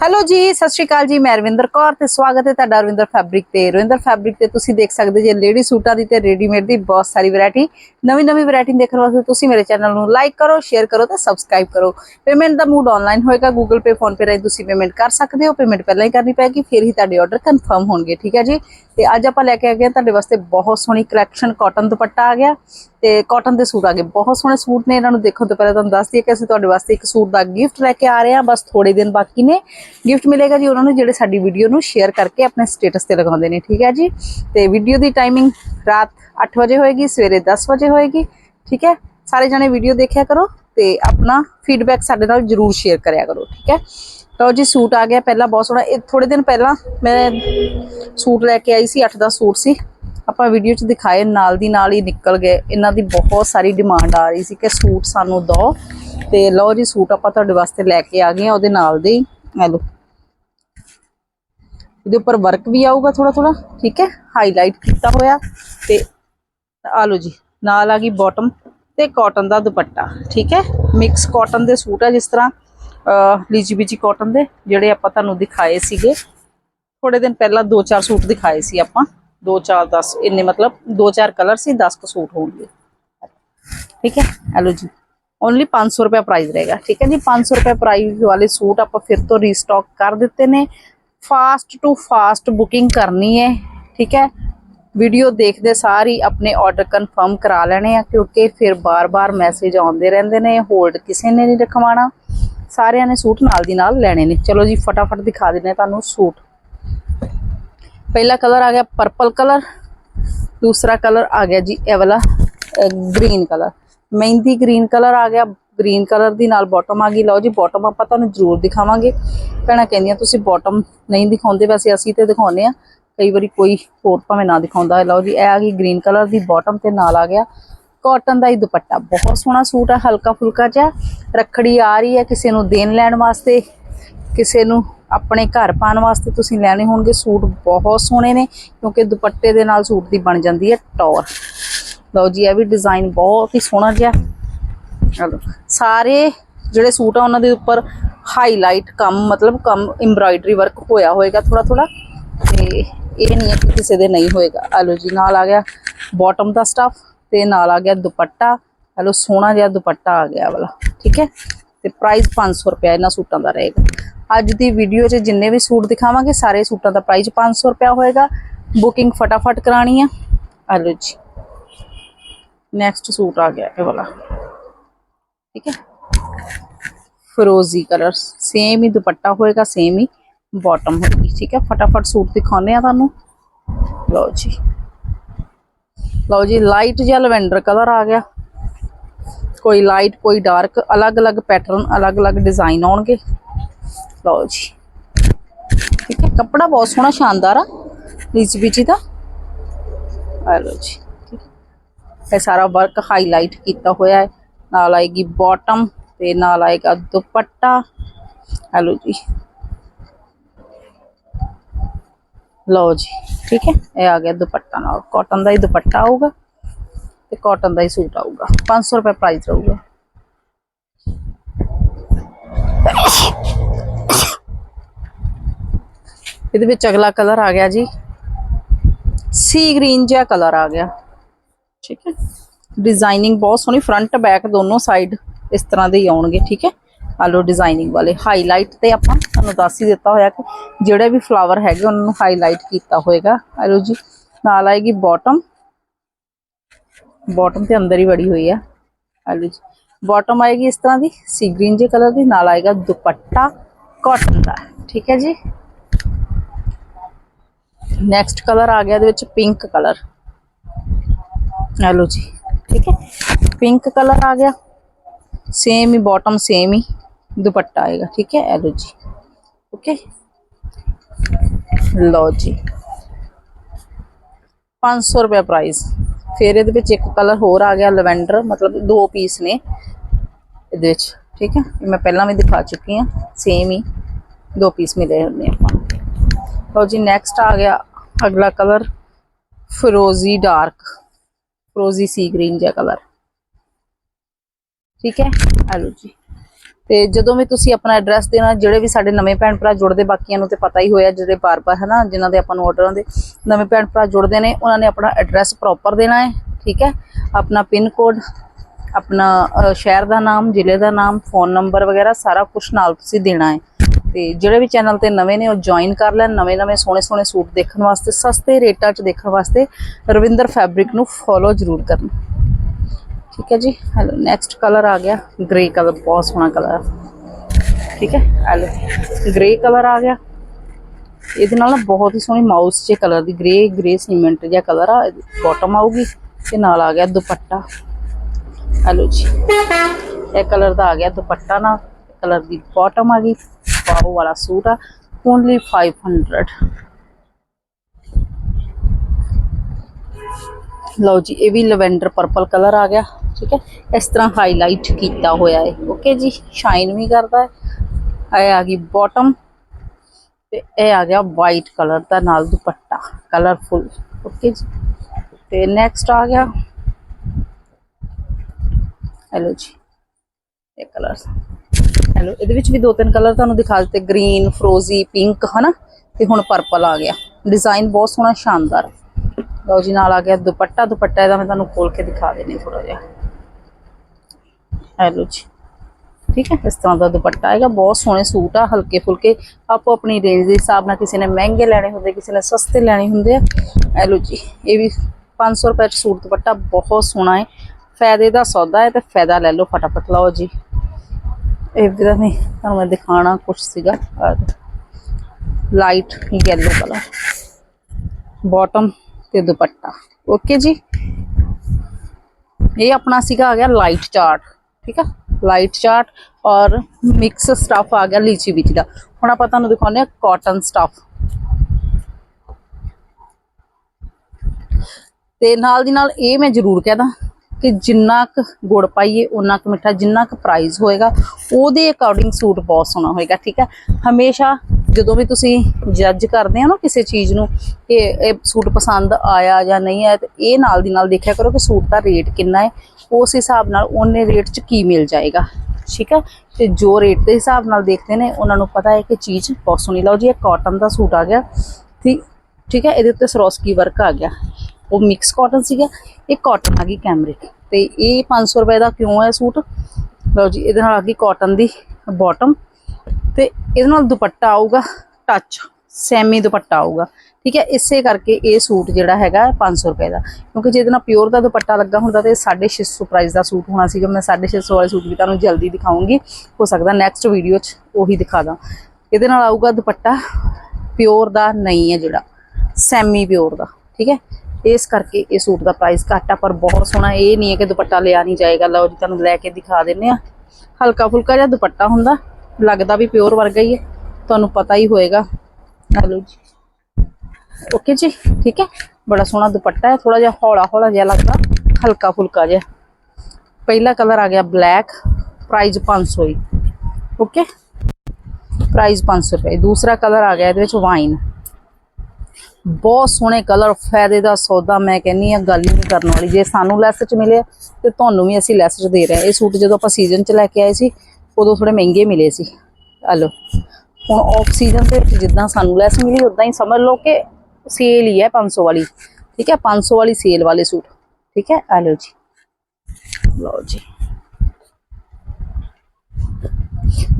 Hello ਜੀ, ਸਤਿ ਸ਼੍ਰੀ ਅਕਾਲ ਜੀ, ਮੈਂ ਰਵਿੰਦਰ ਕੌਰ ਤੇ ਸਵਾਗਤ ਹੈ ਤੁਹਾਡਾ ਰਵਿੰਦਰ ਫੈਬਰਿਕ ਤੇ। ਰਵਿੰਦਰ ਫੈਬਰਿਕ ਤੇ ਤੁਸੀਂ ਦੇਖ ਸਕਦੇ ਜੇ ਲੇਡੀ ਸੂਟਾਂ ਦੀ ਤੇ ਰੈਡੀਮੇਡ ਦੀ ਬਹੁਤ ਸਾਰੀ ਵੈਰਾਈਟੀ ਨਵੀਂ ਨਵੀਂ ਵੈਰਾਈਟੀ ਦੇਖਣ ਵਾਸਤੇ ਤੁਸੀਂ ਮੇਰੇ ਚੈਨਲ ਨੂੰ ਲਾਈਕ ਕਰੋ ਸ਼ੇਅਰ ਕਰੋ ਤੇ ਸਬਸਕ੍ਰਾਈਬ ਕਰੋ। ਪੇਮੈਂਟ ਦਾ ਮੂਡ ਆਨਲਾਈਨ ਹੋਏਗਾ ਗੂਗਲ ਪੇ ਫੋਨ ਪੇ ਰਾਹੀਂ ਤੁਸੀਂ ਪੇਮੈਂਟ ਕਰ ਸਕਦੇ ਹੋ। ਪੇਮੈਂਟ ਪਹਿਲਾਂ ਹੀ ਕਰਨੀ ਪੈਗੀ, ਫਿਰ ਹੀ ਤੁਹਾਡੇ ਆਰਡਰ ਕਨਫਰਮ ਹੋਣਗੇ, ਠੀਕ ਹੈ ਜੀ? ਤੇ ਅੱਜ ਆਪਾਂ ਲੈ ਕੇ ਆ ਗਏ ਹਾਂ ਤੁਹਾਡੇ ਵਾਸਤੇ ਬਹੁਤ ਸੋਹਣੀ ਕਲੈਕਸ਼ਨ ਕਾਟਨ ਦੁਪੱਟਾ ਆ ਗਿਆ। ਤੇ ਕਾਟਨ ਦੇ ਸੂਟ ਆ ਗਏ, ਬਹੁਤ ਸੋਹਣੇ ਸੂਟ ਨੇ। ਇਹਨਾਂ ਨੂੰ ਦੇਖਣ ਤੋਂ ਪਹਿਲਾਂ ਤੁਹਾਨੂੰ ਦੱਸ ਦਈਏ ਕਿ ਅਸੀਂ ਤੁਹਾਡੇ ਵਾਸਤੇ ਇੱਕ ਸੂਟ ਦਾ ਗਿਫਟ ਲੈ ਕੇ ਆ ਰਹੇ ਹਾਂ, ਬਸ ਥੋੜੇ ਦਿਨ ਬਾਕੀ ਨੇ। ਗਿਫਟ ਮਿਲੇਗਾ ਜੀ ਉਹਨਾਂ ਨੂੰ ਜਿਹੜੇ ਸਾਡੀ ਵੀਡੀਓ ਨੂੰ ਸ਼ੇਅਰ ਕਰਕੇ ਆਪਣੇ ਸਟੇਟਸ ਤੇ ਲਗਾਉਂਦੇ ਨੇ, ਠੀਕ ਹੈ ਜੀ? ਤੇ ਵੀਡੀਓ ਦੀ ਟਾਈਮਿੰਗ ਰਾਤ 8 ਵਜੇ ਹੋਏਗੀ, ਸਵੇਰੇ 10 ਵਜੇ ਹੋਏਗੀ, ਠੀਕ ਹੈ? ਸਾਰੇ ਜਣੇ ਵੀਡੀਓ ਦੇਖਿਆ ਕਰੋ ਤੇ ਆਪਣਾ ਫੀਡਬੈਕ ਸਾਡੇ ਨਾਲ ਜਰੂਰ ਸ਼ੇਅਰ ਕਰਿਆ ਕਰੋ, ਠੀਕ ਹੈ? ਲਓ ਜੀ, ਸੂਟ ਆ ਗਿਆ ਪਹਿਲਾਂ ਬਹੁਤ ਸੋਹਣਾ। ਇਹ ਥੋੜੇ ਦਿਨ ਪਹਿਲਾਂ ਮੈਂ ਸੂਟ ਲੈ ਕੇ ਆਈ ਸੀ 8-10 ਸੂਟ ਸੀ। ਆਪਾਂ ਵੀਡੀਓ 'ਚ ਦਿਖਾਏ, ਨਾਲ ਦੀ ਨਾਲ ਹੀ ਨਿਕਲ ਗਏ। ਇਹਨਾਂ ਦੀ ਬਹੁਤ ਸਾਰੀ ਡਿਮਾਂਡ ਆ ਰਹੀ ਸੀ ਕਿ ਸੂਟ ਸਾਨੂੰ ਦਿਓ। ਤੇ ਲਓ ਜੀ, ਸੂਟ ਆਪਾਂ ਤੁਹਾਡੇ ਵਾਸਤੇ ਲੈ ਕੇ ਆ ਗਏ ਆ ਉਹਦੇ ਨਾਲ ਦੇ ਹੀ। ਆ ਲਓ। ਇਹਦੇ ਉੱਪਰ ਵਰਕ ਵੀ ਆਊਗਾ ਥੋੜਾ ਥੋੜਾ ਠੀਕ ਹੈ? ਹਾਈਲਾਈਟ ਕੀਤਾ ਹੋਇਆ ਤੇ ਆ ਲਓ ਜੀ, ਨਾਲ ਆ ਗਈ ਬਾਟਮ ਤੇ ਕਾਟਨ ਦਾ ਦੁਪੱਟਾ, ਠੀਕ ਹੈ? ਮਿਕਸ ਕਾਟਨ ਦੇ ਸੂਟ ਹੈ ਜਿਸ ਤਰ੍ਹਾਂ ਲੀਜੀ ਬੀਜੀ ਕਾਟਨ ਦੇ, ਜਿਹੜੇ ਆਪਾਂ ਤੁਹਾਨੂੰ ਦਿਖਾਏ ਸੀਗੇ। ਥੋੜੇ ਦਿਨ ਪਹਿਲਾਂ ਦੋ ਚਾਰ ਸੂਟ ਦਿਖਾਏ ਸੀ ਆਪਾਂ। ਦੋ ਚਾਰ 10 ਇੰਨੇ ਮਤਲਬ ਦੋ ਚਾਰ ਕਲਰ ਸੀ 10 ਕੁ ਸੂਟ ਹੋਣਗੇ। ਠੀਕ ਹੈ? ਹਲੋ ਜੀ। ਓਨਲੀ 500 ਰੁਪਏ ਪ੍ਰਾਈਸ ਰਹੇਗਾ, ਠੀਕ ਹੈ ਜੀ? 500 ਰੁਪਏ ਪ੍ਰਾਈਸ ਵਾਲੇ ਸੂਟ ਆਪਾਂ ਫਿਰ ਤੋਂ ਰੀਸਟਾਕ ਕਰ ਦਿੱਤੇ ਨੇ। ਫਾਸਟ ਟੂ ਫਾਸਟ ਬੁਕਿੰਗ ਕਰਨੀ ਹੈ, ਠੀਕ ਹੈ? ਵੀਡੀਓ ਦੇਖਦੇ ਸਾਰ ਹੀ ਆਪਣੇ ਆਰਡਰ ਕਨਫਰਮ ਕਰਾ ਲੈਣੇ ਆ, ਕਿਉਂਕਿ ਫਿਰ ਬਾਰ-ਬਾਰ ਮੈਸੇਜ ਆਉਂਦੇ ਰਹਿੰਦੇ ਨੇ ਹੋਲਡ ਕਿਸੇ ਨੇ ਨਹੀਂ ਰਖਵਾਣਾ ਸਾਰਿਆਂ ਨੇ ਸੂਟ ਨਾਲ ਦੀ ਨਾਲ ਲੈਣੇ ਨੇ। ਚਲੋ ਜੀ, ਫਟਾਫਟ ਦਿਖਾ ਦਿੰਦੇ ਹਾਂ ਤੁਹਾਨੂੰ ਸੂਟ। ਪਹਿਲਾ ਕਲਰ ਆ ਗਿਆ ਪਰਪਲ ਕਲਰ ਦੂਸਰਾ ਕਲਰ ਆ ਗਿਆ ਜੀ ਇਹ ਵਾਲਾ green colour mehndi green colour ਆ ਗਿਆ ਗ੍ਰੀਨ ਕਲਰ ਦੀ ਨਾਲ ਬਾਟਮ ਆ ਗਈ। ਲਓ ਜੀ ਬਾਟਮ ਆਪਾਂ ਤੁਹਾਨੂੰ ਜ਼ਰੂਰ ਦਿਖਾਵਾਂਗੇ। ਭੈਣਾਂ, ਕਹਿੰਦੀਆਂ ਤੁਸੀਂ ਬਾਟਮ ਨਹੀਂ ਦਿਖਾਉਂਦੇ, ਵੈਸੇ ਅਸੀਂ ਤੇ ਦਿਖਾਉਂਦੇ ਆ ਕਈ ਵਾਰੀ ਕੋਈ ਹੋਰ ਭਾਵੇਂ ਨਾ ਦਿਖਾਉਂਦਾ ਲਓ ਜੀ, ਇਹ ਆ ਗਈ ਗ੍ਰੀਨ ਕਲਰ ਦੀ ਬਾਟਮ ਤੇ ਨਾਲ ਆ ਗਿਆ ਕਾਟਨ ਦਾ ਹੀ ਦੁਪੱਟਾ। ਬਹੁਤ ਸੋਹਣਾ ਸੂਟ ਹੈ ਹਲਕਾ ਫੁਲਕਾ ਜਿਹਾ। ਰੱਖੜੀ ਆ ਰਹੀ ਹੈ ਕਿਸੇ ਨੂੰ ਦੇਣ ਲੈਣ ਵਾਸਤੇ, ਕਿਸੇ ਨੂੰ ਆਪਣੇ ਘਰ ਪਾਉਣ ਵਾਸਤੇ ਤੁਸੀਂ ਲੈਣੇ ਹੋਣਗੇ। ਸੂਟ ਬਹੁਤ ਸੋਹਣੇ ਨੇ, ਕਿਉਂਕਿ ਦੁਪੱਟੇ ਦੇ ਨਾਲ ਸੂਟ ਦੀ ਬਣ ਜਾਂਦੀ ਹੈ ਟੌਰ। ਲਓ ਜੀ, ਇਹ ਵੀ ਡਿਜ਼ਾਈਨ ਬਹੁਤ ਹੀ ਸੋਹਣਾ ਜਿਹਾ ਚਲੋ, ਸਾਰੇ ਜਿਹੜੇ ਸੂਟ ਆ, ਉਹਨਾਂ ਦੇ ਉੱਪਰ ਹਾਈਲਾਈਟ ਕੰਮ, ਮਤਲਬ ਕੰਮ ਐਮਬਰਾਇਡਰੀ ਵਰਕ ਹੋਇਆ ਹੋਏਗਾ ਥੋੜਾ ਥੋੜਾ ਤੇ ਇਹ ਨਹੀਂ ਹੈ ਕਿ ਕਿਸੇ ਦੇ ਨਹੀਂ ਹੋਏਗਾ। ਆ ਲਓ ਜੀ, ਨਾਲ ਆ ਗਿਆ ਬਾਟਮ ਦਾ ਸਟਫ ਤੇ ਨਾਲ ਆ ਗਿਆ ਦੁਪੱਟਾ। ਆ ਲਓ, ਸੋਹਣਾ ਜਿਹਾ ਦੁਪੱਟਾ ਆ ਗਿਆ ਵਾਲਾ, ਠੀਕ ਹੈ? ਤੇ ਪ੍ਰਾਈਸ 500 ਰੁਪਏ ਇਹਨਾਂ ਸੂਟਾਂ ਦਾ ਰਹੇਗਾ। ਅੱਜ ਦੀ ਵੀਡੀਓ 'ਚ ਜਿੰਨੇ ਵੀ ਸੂਟ ਦਿਖਾਵਾਂਗੇ, ਸਾਰੇ ਸੂਟਾਂ ਦਾ ਪ੍ਰਾਈਸ 500 ਰੁਪਏ ਹੋਏਗਾ। ਬੁਕਿੰਗ ਫਟਾਫਟ ਕਰਾਣੀ ਆ। ਆ ਲਓ ਜੀ। ਨੈਕਸਟ ਸੂਟ ਆ ਗਿਆ ਇਹ ਵਾਲਾ। ਠੀਕ ਹੈ? ਫਰੋਜ਼ੀ ਕਲਰ ਸੇਮ ਹੀ ਦੁਪੱਟਾ ਹੋਏਗਾ ਸੇਮ ਹੀ ਬਾਟਮ ਹੋਏਗੀ। ਠੀਕ ਹੈ? ਫਟਾਫਟ ਸੂਟ ਦਿਖਾਉਂਦੇ ਆ ਤੁਹਾਨੂੰ। ਲਓ ਜੀ। ਲਓ ਜੀ ਲਾਈਟ ਜਿਹਾ ਲਵੈਂਡਰ ਕਲਰ ਆ ਗਿਆ। ਕੋਈ ਲਾਈਟ ਕੋਈ ਡਾਰਕ ਅਲੱਗ-ਅਲੱਗ ਪੈਟਰਨ ਅਲੱਗ-ਅਲੱਗ ਡਿਜ਼ਾਈਨ ਆਉਣਗੇ। ਲਓ ਜੀ। ਠੀਕ ਹੈ? ਕੱਪੜਾ ਬਹੁਤ ਸੋਹਣਾ, ਸ਼ਾਨਦਾਰ ਆ। ਨੀਚ ਵਿੱਚ ਦਾ। ਆ ਲਓ ਜੀ। ਇਹ ਸਾਰਾ ਵਰਕ ਹਾਈਲਾਈਟ ਕੀਤਾ ਹੋਇਆ ਹੈ। ਨਾਲ ਆਏਗੀ ਬਾਟਮ ਤੇ ਨਾਲ ਆਏਗਾ ਦੁਪੱਟਾ। ਹਲੋ ਜੀ। ਲਓ ਜੀ, ਠੀਕ ਹੈ। ਇਹ ਆ ਗਿਆ ਦੁਪੱਟਾ ਨਾਲ। ਕਾਟਨ ਦਾ ਹੀ ਦੁਪੱਟਾ ਆਊਗਾ ਤੇ ਕਾਟਨ ਦਾ ਹੀ ਸੂਟ ਆਊਗਾ। 500 ਰੁਪਏ ਪ੍ਰਾਈਸ ਰਹੂਗਾ। ਇਹਦੇ ਵਿੱਚ ਅਗਲਾ ਕਲਰ ਆ ਗਿਆ ਜੀ। ਸੀ ਗ੍ਰੀਨ ਜਿਹਾ ਕਲਰ ਆ ਗਿਆ। ਠੀਕ ਹੈ? ਡਿਜ਼ਾਈਨਿੰਗ ਬਹੁਤ ਸੋਹਣੀ ਫਰੰਟ ਬੈਕ ਦੋਨੋਂ ਸਾਈਡ ਇਸ ਤਰ੍ਹਾਂ ਦੇ ਹੀ ਆਉਣਗੇ, ਠੀਕ ਹੈ? ਆਲੋ ਡਿਜ਼ਾਈਨਿੰਗ ਵਾਲੇ ਹਾਈਲਾਈਟ ਤੇ ਆਪਾਂ ਤੁਹਾਨੂੰ ਦੱਸ ਹੀ ਦਿੱਤਾ ਹੋਇਆ ਕਿ ਜਿਹੜੇ ਵੀ ਫਲਾਵਰ ਹੈਗੇ ਉਹਨਾਂ ਨੂੰ ਹਾਈਲਾਈਟ ਕੀਤਾ ਹੋਏਗਾ। ਆਲੋ ਜੀ, ਨਾਲ ਆਏਗੀ ਬਾਟਮ ਬਾਟਮ ਤੇ ਅੰਦਰ ਹੀ ਵੜੀ ਹੋਈ ਆ। ਆਲੋ ਜੀ ਬਾਟਮ ਆਏਗੀ ਇਸ ਤਰ੍ਹਾਂ ਦੀ ਸੀ ਗ੍ਰੀਨ ਜੇ ਕਲਰ ਦੀ, ਨਾਲ ਆਏਗਾ ਦੁਪੱਟਾ ਕਾਟਨ ਦਾ, ਠੀਕ ਹੈ ਜੀ? ਨੈਕਸਟ ਕਲਰ ਆ ਗਿਆ ਇਹਦੇ ਵਿੱਚ ਪਿੰਕ ਕਲਰ ਲਓ ਜੀ ਠੀਕ ਹੈ ਪਿੰਕ ਕਲਰ ਆ ਗਿਆ ਸੇਮ ਹੀ ਬਾਟਮ ਸੇਮ ਹੀ ਦੁਪੱਟਾ ਆਏਗਾ ਠੀਕ ਹੈ ਲਓ ਜੀ ਓਕੇ ਲਓ ਜੀ 500 ਰੁਪਏ ਪ੍ਰਾਈਸ ਫਿਰ ਇਹਦੇ ਵਿੱਚ ਇੱਕ ਕਲਰ ਹੋਰ ਆ ਗਿਆ ਲਵੈਂਡਰ ਮਤਲਬ ਦੋ ਪੀਸ ਨੇ ਇਹਦੇ ਵਿੱਚ ਠੀਕ ਹੈ ਇਹ ਮੈਂ ਪਹਿਲਾਂ ਵੀ ਦਿਖਾ ਚੁੱਕੀ ਹਾਂ ਸੇਮ ਹੀ ਦੋ ਪੀਸ ਮਿਲੇ ਹੁੰਦੇ ਆਪਾਂ ਨੂੰ ਲਓ ਜੀ ਨੈਕਸਟ ਆ ਗਿਆ ਅਗਲਾ ਕਲਰ ਫਿਰੋਜ਼ੀ ਡਾਰਕ ਫਰੋਜ਼ੀ ਸੀ ਗ੍ਰੀਨ ਜਿਹਾ ਕਲਰ ਠੀਕ ਹੈ? ਆ ਲਓ ਜੀ। ਤੇ ਜਦੋਂ ਵੀ ਤੁਸੀਂ ਆਪਣਾ ਐਡਰੈਸ ਦੇਣਾ, ਜਿਹੜੇ ਵੀ ਸਾਡੇ ਨਵੇਂ ਭੈਣ ਭਰਾ ਜੁੜਦੇ ਬਾਕੀਆਂ ਨੂੰ ਤੇ ਪਤਾ ਹੀ ਹੋਇਆ, ਜਿਹੜੇ ਬਾਰ-ਬਾਰ, ਹਨਾ, ਜਿਨ੍ਹਾਂ ਦੇ ਆਪਾਂ ਨੂੰ ਆਰਡਰਾਂ ਆਉਂਦੇ, ਨਵੇਂ ਭੈਣ ਭਰਾ ਜੁੜਦੇ ਨੇ, ਉਹਨਾਂ ਨੇ ਆਪਣਾ ਐਡਰੈਸ ਪ੍ਰੋਪਰ ਦੇਣਾ ਹੈ, ਠੀਕ ਹੈ? ਆਪਣਾ ਪਿਨ ਕੋਡ ਆਪਣਾ ਸ਼ਹਿਰ ਦਾ ਨਾਮ, ਜ਼ਿਲ੍ਹੇ ਦਾ ਨਾਮ ਫੋਨ ਨੰਬਰ ਵਗੈਰਾ, ਸਾਰਾ ਕੁਝ ਨਾਲ ਤੁਸੀਂ ਦੇਣਾ ਹੈ। ਤੇ ਜਿਹੜੇ ਵੀ ਚੈਨਲ ਤੇ ਨਵੇਂ ਨੇ, ਉਹ ਜੁਆਇਨ ਕਰ ਲੈਣ ਨਵੇਂ ਨਵੇਂ ਸੋਹਣੇ ਸੋਹਣੇ ਸੂਟ ਦੇਖਣ ਵਾਸਤੇ, ਸਸਤੇ ਰੇਟਾਂ 'ਚ ਦੇਖਣ ਵਾਸਤੇ ਰਵਿੰਦਰ ਫੈਬਰਿਕ ਨੂੰ ਫੋਲੋ ਜ਼ਰੂਰ ਕਰਨ। ਠੀਕ ਹੈ ਜੀ? ਹੈਲੋ ਨੈਕਸਟ ਕਲਰ ਆ ਗਿਆ ਗ੍ਰੇ ਕਲਰ ਬਹੁਤ ਸੋਹਣਾ ਕਲਰ ਠੀਕ ਹੈ? ਹੈਲੋ ਗ੍ਰੇ ਕਲਰ ਆ ਗਿਆ। ਇਹਦੇ ਨਾਲ ਨਾ ਬਹੁਤ ਹੀ ਸੋਹਣੀ ਮਾਊਸ ਜੇ ਕਲਰ ਦੀ ਗ੍ਰੇ ਗ੍ਰੇ ਸੀਮੈਂਟ ਜਿਹਾ ਕਲਰ ਆ ਬਾਟਮ ਆਊਗੀ ਤੇ ਨਾਲ ਆ ਗਿਆ ਦੁਪੱਟਾ। ਹੈਲੋ ਜੀ। ਇਹ ਕਲਰ ਦਾ ਆ ਗਿਆ ਦੁਪੱਟਾ ਨਾਲ ਕਲਰ ਦੀ ਬਾਟਮ ਆ ਗਈ। ਪਾਓ ਵਾਲਾ ਸੂਟ ਆ ਓਨਲੀ 500 ਲਓ ਜੀ ਇਹ ਵੀ ਲਵੈਂਡਰ ਪਰਪਲ ਕਲਰ ਆ ਗਿਆ ਠੀਕ ਹੈ ਇਸ ਤਰ੍ਹਾਂ ਹਾਈਲਾਈਟ ਕੀਤਾ ਹੋਇਆ ਹੈ ਓਕੇ ਜੀ ਸ਼ਾਈਨ ਵੀ ਕਰਦਾ ਹੈ ਇਹ ਆ ਗਈ ਬਾਟਮ ਤੇ ਇਹ ਆ ਗਿਆ ਵਾਈਟ ਕਲਰ ਦਾ ਨਾਲ ਦੁਪੱਟਾ ਕਲਰਫੁਲ ਓਕੇ ਜੀ ਤੇ ਨੈਕਸਟ ਆ ਗਿਆ ਹੈਲੋ ਜੀ ਇਹ ਕਲਰ ਹੈਲੋ ਇਹਦੇ ਵਿੱਚ ਵੀ ਦੋ ਤਿੰਨ ਕਲਰ ਤੁਹਾਨੂੰ ਦਿਖਾ ਦਿੱਤੇ। ਗ੍ਰੀਨ ਫਰੋਜ਼ੀ ਪਿੰਕ ਹਨਾ? ਤੇ ਹੁਣ ਪਰਪਲ ਆ ਗਿਆ। ਡਿਜ਼ਾਈਨ ਬਹੁਤ ਸੋਹਣਾ, ਸ਼ਾਨਦਾਰ। ਲਓ ਜੀ, ਨਾਲ ਆ ਗਿਆ ਦੁਪੱਟਾ। ਦੁਪੱਟਾ ਇਹਦਾ ਮੈਂ ਤੁਹਾਨੂੰ ਖੋਲ ਕੇ ਦਿਖਾ ਦੇਣੀ ਥੋੜਾ ਜਿਹਾ। ਹੈਲੋ ਜੀ। ਠੀਕ ਹੈ? ਇਸ ਤਰ੍ਹਾਂ ਦਾ ਦੁਪੱਟਾ ਆਏਗਾ। ਬਹੁਤ ਸੋਹਣੇ ਸੂਟ ਆ ਹਲਕੇ ਫੁਲਕੇ ਆਪੋ ਆਪਣੀ ਰੇਂਜ ਦੇ ਹਿਸਾਬ ਨਾਲ ਕਿਸੇ ਨੇ ਮਹਿੰਗੇ ਲੈਣੇ ਹੁੰਦੇ, ਕਿਸੇ ਨੇ ਸਸਤੇ ਲੈਣੇ ਹੁੰਦੇ ਆ। ਇਹ ਜੀ, ਇਹ ਵੀ 500 ਰੁਪਏ ਚ ਸੂਟ ਦੁਪੱਟਾ ਬਹੁਤ ਸੋਹਣਾ ਹੈ। ਫਾਇਦੇ ਦਾ ਸੌਦਾ ਹੈ ਤੇ ਫਾਇਦਾ ਲੈ ਲਓ ਫਟਾਫਟ। ਲਓ ਜੀ ਇਹ ਵੀ ਨਹੀਂ ਤੁਹਾਨੂੰ ਮੈਂ ਦਿਖਾਣਾ ਕੁਝ ਸੀਗਾ ਲਾਈਟ ਯੈਲੋ ਕਲਰ ਬਾਟਮ ਤੇ ਦੁਪੱਟਾ। ਓਕੇ ਜੀ? ਇਹ ਆਪਣਾ ਸੀਗਾ, ਆ ਗਿਆ ਲਾਈਟ ਚਾਰਟ ਠੀਕ ਆ? ਲਾਈਟ ਚਾਰਟ ਔਰ ਮਿਕਸ ਸਟਫ ਆ ਗਿਆ ਲੀਚੀ ਵਿੱਚ ਦਾ। ਹੁਣ ਆਪਾਂ ਤੁਹਾਨੂੰ ਦਿਖਾਉਂਦੇ ਆ ਕਾਟਨ ਸਟਫ ਤੇ ਨਾਲ ਦੀ ਨਾਲ ਇਹ ਮੈਂ ਜ਼ਰੂਰ ਕਹਿਦਾ ਕਿ ਜਿੰਨਾ ਕੁ ਗੁੜ ਪਾਈਏ ਉਨਾ ਕੁ ਮਿੱਠਾ, ਜਿੰਨਾ ਕੁ ਪ੍ਰਾਈਸ ਹੋਏਗਾ, ਉਹਦੇ ਅਕੋਰਡਿੰਗ ਸੂਟ ਬਹੁਤ ਸੋਹਣਾ ਹੋਏਗਾ, ਠੀਕ ਹੈ? ਹਮੇਸ਼ਾ ਜਦੋਂ ਵੀ ਤੁਸੀਂ ਜੱਜ ਕਰਦੇ ਹੋ ਨਾ ਕਿਸੇ ਚੀਜ਼ ਨੂੰ ਕਿ ਇਹ ਸੂਟ ਪਸੰਦ ਆਇਆ ਜਾਂ ਨਹੀਂ ਆਇਆ, ਤੇ ਇਹ ਨਾਲ ਦੀ ਨਾਲ ਦੇਖਿਆ ਕਰੋ ਕਿ ਸੂਟ ਦਾ ਰੇਟ ਕਿੰਨਾ ਹੈ, ਉਸ ਹਿਸਾਬ ਨਾਲ ਉਹਨੇ ਰੇਟ 'ਚ ਕੀ ਮਿਲ ਜਾਏਗਾ, ਠੀਕ ਹੈ? ਤੇ ਜੋ ਰੇਟ ਦੇ ਹਿਸਾਬ ਨਾਲ ਦੇਖਦੇ ਨੇ, ਉਹਨਾਂ ਨੂੰ ਪਤਾ ਹੈ ਕਿ ਚੀਜ਼ ਬਹੁਤ ਸੋਹਣੀ, ਲਓ ਜੀ, ਇਹ ਕਾਟਨ ਦਾ ਸੂਟ ਆ ਗਿਆ ਠੀਕ ਠੀਕ ਹੈ, ਇਹਦੇ ਉੱਤੇ ਸਰੋਸਕੀ ਵਰਕ ਆ ਗਿਆ। ਉਹ ਮਿਕਸ ਕਾਟਨ ਸੀਗਾ, ਇਹ ਕਾਟਨ ਆ ਗਈ ਕੈਮਰਿਕ ਤੇ ਇਹ 500 ਰੁਪਏ ਦਾ ਕਿਉਂ ਹੈ ਸੂਟ? ਲਓ ਜੀ, ਇਹਦੇ ਨਾਲ ਆ ਗਈ ਕਾਟਨ ਦੀ ਬਾਟਮ ਤੇ ਇਹਦੇ ਨਾਲ ਦੁਪੱਟਾ ਆਊਗਾ ਟੱਚ ਸੈਮੀ ਦੁਪੱਟਾ ਆਊਗਾ। ਠੀਕ ਹੈ, ਇਸੇ ਕਰਕੇ ਇਹ ਸੂਟ ਜਿਹੜਾ ਹੈਗਾ 500 ਰੁਪਏ ਦਾ। ਕਿਉਂਕਿ ਜੇ ਇਹਦੇ ਨਾਲ ਪਿਓਰ ਦਾ ਦੁਪੱਟਾ ਲੱਗਾ ਹੁੰਦਾ ਤੇ 650 ਪ੍ਰਾਈਸ ਦਾ ਸੂਟ ਹੋਣਾ ਸੀਗਾ। ਮੈਂ 650 ਵਾਲੇ ਸੂਟ ਵੀ ਤੁਹਾਨੂੰ ਜਲਦੀ ਦਿਖਾਉਂਗੀ। ਹੋ ਸਕਦਾ ਨੈਕਸਟ ਵੀਡੀਓ 'ਚ ਉਹੀ ਦਿਖਾ ਦਾਂ। ਇਹਦੇ ਨਾਲ ਆਊਗਾ ਦੁਪੱਟਾ ਪਿਓਰ ਦਾ, ਨਹੀਂ ਹੈ ਜਿਹੜਾ ਸੈਮੀ ਪਿਓਰ ਦਾ। ਠੀਕ ਹੈ ਇਸ ਕਰਕੇ ਇਹ ਸੂਟ ਦਾ ਪ੍ਰਾਈਸ ਘੱਟ ਆ, ਪਰ ਬਹੁਤ ਸੋਹਣਾ ਇਹ ਨਹੀਂ ਹੈ ਕਿ ਦੁਪੱਟਾ ਲਿਆ ਨਹੀਂ ਜਾਏਗਾ। ਲਓ ਜੀ, ਤੁਹਾਨੂੰ ਲੈ ਕੇ ਦਿਖਾ ਦਿੰਨੇ ਆ ਹਲਕਾ ਫੁਲਕਾ ਜਿਹਾ ਦੁਪੱਟਾ ਹੁੰਦਾ। ਲੱਗਦਾ ਵੀ ਪਿਓਰ ਵਰਗਾ ਹੀ ਹੈ। ਤੁਹਾਨੂੰ ਪਤਾ ਹੀ ਹੋਏਗਾ। ਆ ਲਓ ਜੀ। ਓਕੇ ਜੀ, ਠੀਕ ਹੈ? ਬੜਾ ਸੋਹਣਾ ਦੁਪੱਟਾ ਹੈ। ਥੋੜਾ ਜਿਹਾ ਹੌਲਾ ਹੌਲਾ ਜਿਹਾ ਲੱਗਦਾ। ਹਲਕਾ ਫੁਲਕਾ ਜਿਹਾ। ਪਹਿਲਾ ਕਲਰ ਆ ਗਿਆ ਬਲੈਕ ਪ੍ਰਾਈਸ 500 ਹੀ। ਓਕੇ ਪ੍ਰਾਈਸ 500 ਰੁਪਏ। ਦੂਸਰਾ ਕਲਰ ਆ ਗਿਆ ਇਹਦੇ ਵਿੱਚ ਵਾਈਨ ਬਹੁਤ ਸੋਹਣੇ ਕਲਰ ਫਾਇਦੇ ਦਾ ਸੌਦਾ ਮੈਂ ਕਹਿੰਨੀ ਆ ਗੱਲ ਹੀ ਨਹੀਂ ਕਰਨ ਵਾਲੀ। ਜੇ ਸਾਨੂੰ ਲੈਸ ਚ ਮਿਲੇ ਤੇ ਤੁਹਾਨੂੰ ਵੀ ਅਸੀਂ ਲੈਸ ਚ ਦੇ ਰਹੇ ਹਾਂ। ਇਹ ਸੂਟ ਜਦੋਂ ਆਪਾਂ ਸੀਜ਼ਨ ਚ ਲੈ ਕੇ ਆਏ ਸੀ, ਉਦੋਂ ਥੋੜੇ ਮਹਿੰਗੇ ਮਿਲੇ ਸੀ। ਆ ਹੁਣ ਆਫ ਸੀਜ਼ਨ ਦੇ ਵਿੱਚ ਜਿੱਦਾਂ ਸਾਨੂੰ ਲੈਸ ਮਿਲੀ ਉਦਾਂ ਹੀ ਸਮਝ ਲਓ ਕਿ ਸੇਲ ਹੀ ਹੈ 500 ਵਾਲੀ। ਠੀਕ ਹੈ 500 ਵਾਲੀ ਸੇਲ ਵਾਲੇ ਸੂਟ। ਠੀਕ ਹੈ ਆ ਲਓ ਜੀ। ਲਓ ਜੀ।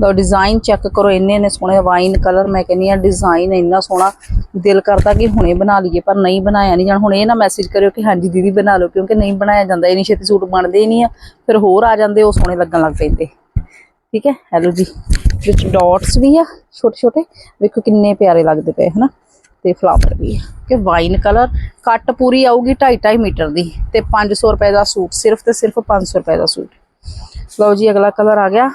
ਲਓ ਡਿਜ਼ਾਈਨ ਚੈੱਕ ਕਰੋ, ਇੰਨੇ ਨੇ ਸੋਹਣੇ ਵਾਈਨ ਕਲਰ ਮੈਂ ਕਹਿੰਨੀ ਆ ਡਿਜ਼ਾਈਨ ਇੰਨਾ ਸੋਹਣਾ, ਦਿਲ ਕਰਦਾ ਕਿ ਹੁਣੇ ਬਣਾ ਲਈਏ, ਪਰ ਨਹੀਂ ਬਣਾਇਆ ਨਹੀਂ ਜਾਣ। ਹੁਣ ਇਹ ਨਾ ਮੈਸੇਜ ਕਰਿਓ ਕਿ ਹਾਂਜੀ, ਦੀਦੀ ਬਣਾ ਲਓ, ਕਿਉਂਕਿ ਨਹੀਂ ਬਣਾਇਆ ਜਾਂਦਾ ਇਨੀ ਛੇਤੀ ਸੂਟ ਬਣਦੇ ਹੀ ਨਹੀਂ ਆ, ਫਿਰ ਹੋਰ ਆ ਜਾਂਦੇ, ਉਹ ਸੋਹਣੇ ਲੱਗਣ ਲੱਗ ਪੈਂਦੇ। ਠੀਕ ਹੈ? ਹੈਲੋ ਜੀ। ਵਿੱਚ ਡਾਟਸ ਵੀ ਆ ਛੋਟੇ ਛੋਟੇ ਵੇਖੋ ਕਿੰਨੇ ਪਿਆਰੇ ਲੱਗਦੇ ਪਏ, ਹਨਾ? ਤੇ ਫਲਾਵਰ ਵੀ ਆ। ਕਿ ਵਾਈਨ ਕਲਰ ਕੱਟ ਪੂਰੀ ਆਊਗੀ 2.5 2.5 ਮੀਟਰ ਦੀ, ਤੇ 500 ਰੁਪਏ ਦਾ ਸੂਟ, ਸਿਰਫ ਤੇ ਸਿਰਫ 500 ਰੁਪਏ ਦਾ ਸੂਟ। ਲਓ ਜੀ, ਅਗਲਾ ਕਲਰ ਆ ਗਿਆ।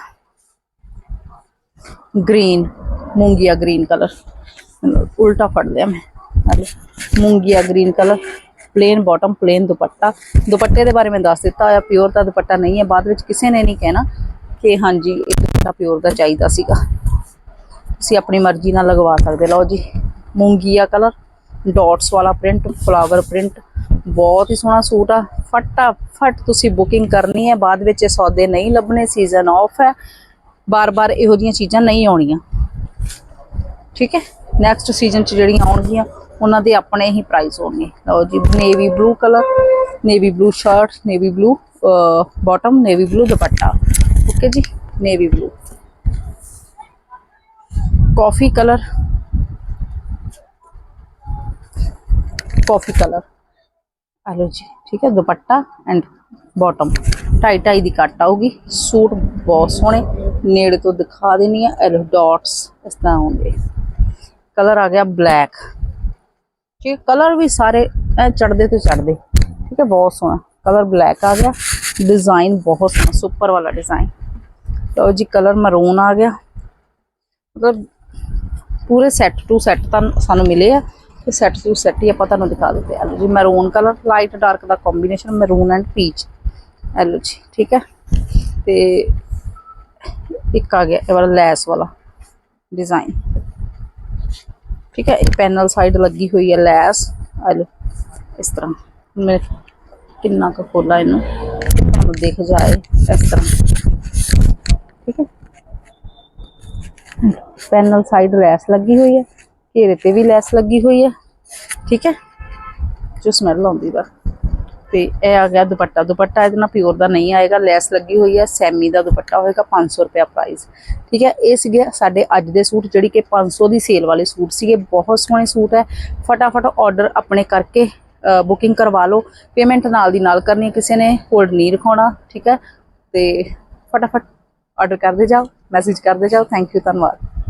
ਗ੍ਰੀਨ ਮੂੰਗੀਆ ਗ੍ਰੀਨ ਕਲਰ ਉਲਟਾ ਫੜ ਲਿਆ ਮੈਂ ਮੂੰਗੀਆ green colour plain bottom plain dupatta ਦੁਪੱਟੇ ਦੇ ਬਾਰੇ ਮੈਂ ਦੱਸ ਦਿੱਤਾ ਹੋਇਆ ਪਿਓਰ ਦਾ ਦੁਪੱਟਾ ਨਹੀਂ ਹੈ ਬਾਅਦ ਵਿੱਚ ਕਿਸੇ ਨੇ ਨਹੀਂ ਕਹਿਣਾ ਕਿ ਹਾਂਜੀ ਇਹ ਦੁਪੱਟਾ ਪਿਓਰ ਦਾ ਚਾਹੀਦਾ ਸੀਗਾ ਤੁਸੀਂ ਆਪਣੀ ਮਰਜ਼ੀ ਨਾਲ ਲਗਵਾ ਸਕਦੇ ਲਓ ਜੀ ਮੂੰਗੀਆ ਕਲਰ ਡਾਟਸ ਵਾਲਾ ਪ੍ਰਿੰਟ ਫਲਾਵਰ ਪ੍ਰਿੰਟ ਬਹੁਤ ਹੀ ਸੋਹਣਾ ਸੂਟ ਆ ਫਟਾਫਟ ਤੁਸੀਂ ਬੁਕਿੰਗ ਕਰਨੀ ਹੈ ਬਾਅਦ ਵਿੱਚ ਇਹ ਸੌਦੇ ਨਹੀਂ ਲੱਭਣੇ ਸੀਜ਼ਨ ਆਫ ਹੈ ਬਾਰ-ਬਾਰ ਇਹੋ ਜਿਹੀਆਂ ਚੀਜ਼ਾਂ ਨਹੀਂ ਆਉਣੀਆਂ। ਠੀਕ ਹੈ? ਨੈਕਸਟ ਸੀਜ਼ਨ ਚ ਜਿਹੜੀਆਂ ਆਉਣਗੀਆਂ, ਉਹਨਾਂ ਦੇ ਆਪਣੇ ਹੀ ਪ੍ਰਾਈਸ ਹੋਣਗੇ। ਲਓ ਜੀ navy blue colour navy blue shirt navy blue bottom navy blue dupatta. Okay ਜੀ? Navy blue coffee colour coffee colour ਆ ਲਓ ਜੀ, ਠੀਕ ਹੈ? ਦੁਪੱਟਾ ਐਂਡ ਬਾਟਮ ਢਾਈ ਢਾਈ ਦੀ ਕੱਟ ਆਊਗੀ। ਸੂਟ ਬਹੁਤ ਸੋਹਣੇ। ਨੇੜੇ ਤੋਂ ਦਿਖਾ ਦੇਣੀ ਆ ਐਲੋ ਡਾਟਸ ਇਸ ਤਰ੍ਹਾਂ ਆਉਂਦੇ ਕਲਰ ਆ ਗਿਆ ਬਲੈਕ ਠੀਕ ਕਲਰ ਵੀ ਸਾਰੇ ਐ ਚੜਦੇ ਤੇ ਚੜਦੇ ਠੀਕ ਹੈ, ਬਹੁਤ ਸੋਹਣਾ। ਕਲਰ ਬਲੈਕ ਆ ਗਿਆ। ਡਿਜ਼ਾਈਨ ਬਹੁਤ ਸੋਹਣਾ ਸੁਪਰ ਵਾਲਾ ਡਿਜ਼ਾਈਨ ਲਓ ਜੀ ਕਲਰ ਮਰੂਨ ਆ ਗਿਆ। ਮਤਲਬ ਪੂਰੇ ਸੈੱਟ ਟੂ ਸੈੱਟ ਤਾਂ ਸਾਨੂੰ ਮਿਲੇ ਆ। ਤੇ ਸੈੱਟ ਟੂ ਸੈੱਟ ਹੀ ਆਪਾਂ ਤੁਹਾਨੂੰ ਦਿਖਾ ਦਿੱਤੇ ਆ। ਲਓ ਜੀ ਮੈਰੂਨ ਕਲਰ ਲਾਈਟ ਡਾਰਕ ਦਾ ਕੰਬੀਨੇਸ਼ਨ ਮੈਰੂਨ ਐਂਡ ਪੀਚ ਆ ਲਓ ਜੀ, ਠੀਕ ਹੈ। ਤੇ ਇੱਕ ਆ ਗਿਆ ਇਹ ਵਾਲਾ ਲੈਸ ਵਾਲਾ ਡਿਜ਼ਾਈਨ ਠੀਕ ਹੈ ਇਹ ਪੈਨਲ ਸਾਈਡ ਲੱਗੀ ਹੋਈ ਹੈ ਲੈਸ ਆ ਲਓ ਇਸ ਤਰ੍ਹਾਂ ਮੈਂ ਕਿੰਨਾ ਕੁ ਖੋਲਾ ਇਹਨੂੰ ਤੁਹਾਨੂੰ ਦਿਖ ਜਾਏ ਇਸ ਤਰ੍ਹਾਂ ਠੀਕ ਹੈ ਪੈਨਲ ਸਾਈਡ ਲੈਸ ਲੱਗੀ ਹੋਈ ਹੈ ਘੇਰੇ ਤੇ ਵੀ ਲੈਸ ਲੱਗੀ ਹੋਈ ਹੈ ਠੀਕ ਹੈ ਜੋ ਸਮੈਲ ਆਉਂਦੀ ਬਸ ਤੇ ਇਹ ਆ ਗਿਆ ਦੁਪੱਟਾ। ਦੁਪੱਟਾ ਇਹਦੇ ਨਾਲ ਪਿਓਰ ਦਾ ਨਹੀਂ ਆਏਗਾ, ਲੈਸ ਲੱਗੀ ਹੋਈ ਹੈ, ਸੈਮੀ ਦਾ ਦੁਪੱਟਾ ਹੋਏਗਾ 500 ਰੁਪਿਆ ਪ੍ਰਾਈਸ ਠੀਕ ਹੈ, ਇਹ ਸੀਗੇ ਸਾਡੇ ਅੱਜ ਦੇ ਸੂਟ, ਜਿਹੜੀ ਕਿ 500 ਦੀ ਸੇਲ ਵਾਲੇ ਸੂਟ ਸੀਗੇ। ਬਹੁਤ ਸੋਹਣੇ ਸੂਟ ਹੈ। ਫਟਾਫਟ ਆਰਡਰ ਆਪਣੇ ਕਰਕੇ ਬੁਕਿੰਗ ਕਰਵਾ ਲਓ। ਪੇਮੈਂਟ ਨਾਲ ਦੀ ਨਾਲ ਕਰਨੀ ਕਿਸੇ ਨੇ ਹੋਲਡ ਨਹੀਂ ਰਖਾਉਣਾ, ਠੀਕ ਹੈ। ਤੇ ਫਟਾਫਟ ਆਰਡਰ ਕਰਦੇ ਜਾਓ ਮੈਸੇਜ ਕਰਦੇ ਜਾਓ। ਥੈਂਕ ਯੂ ਧੰਨਵਾਦ।